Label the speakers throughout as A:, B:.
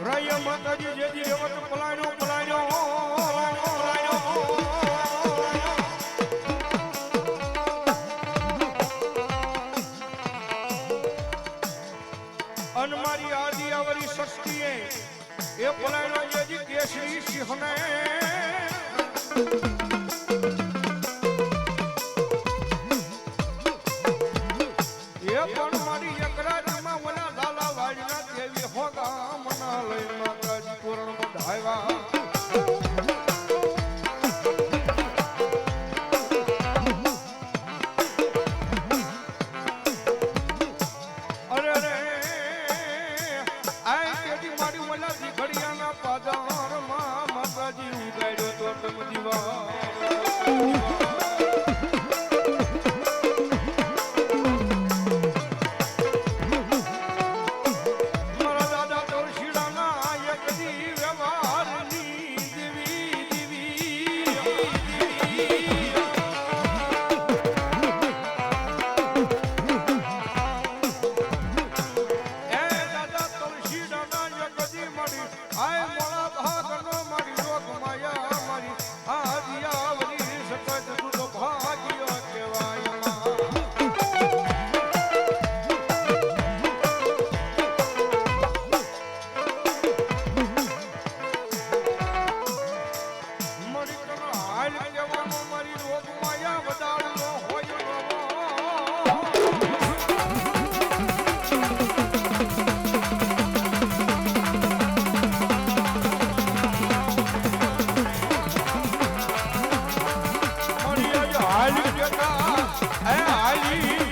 A: રૈયા માતાજી જેથી રેવત પલાણ્યો પલાણ્યો અનમારી આદિયાવરી શક્તિએ એ પલાણ્યો જેથી કેસરી સિંહને એ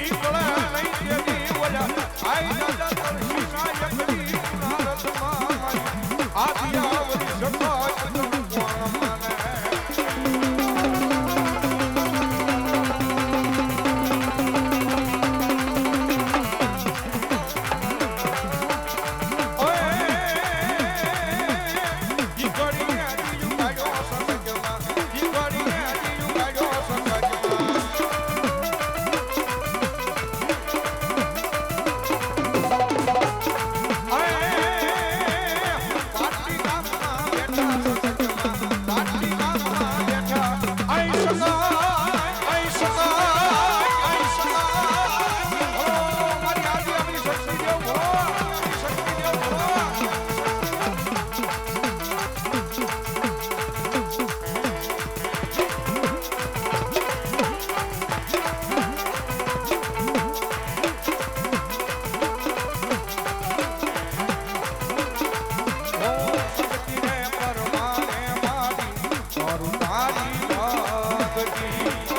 A: লাগি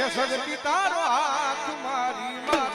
A: એ સદકી તારો હાથ મારી માં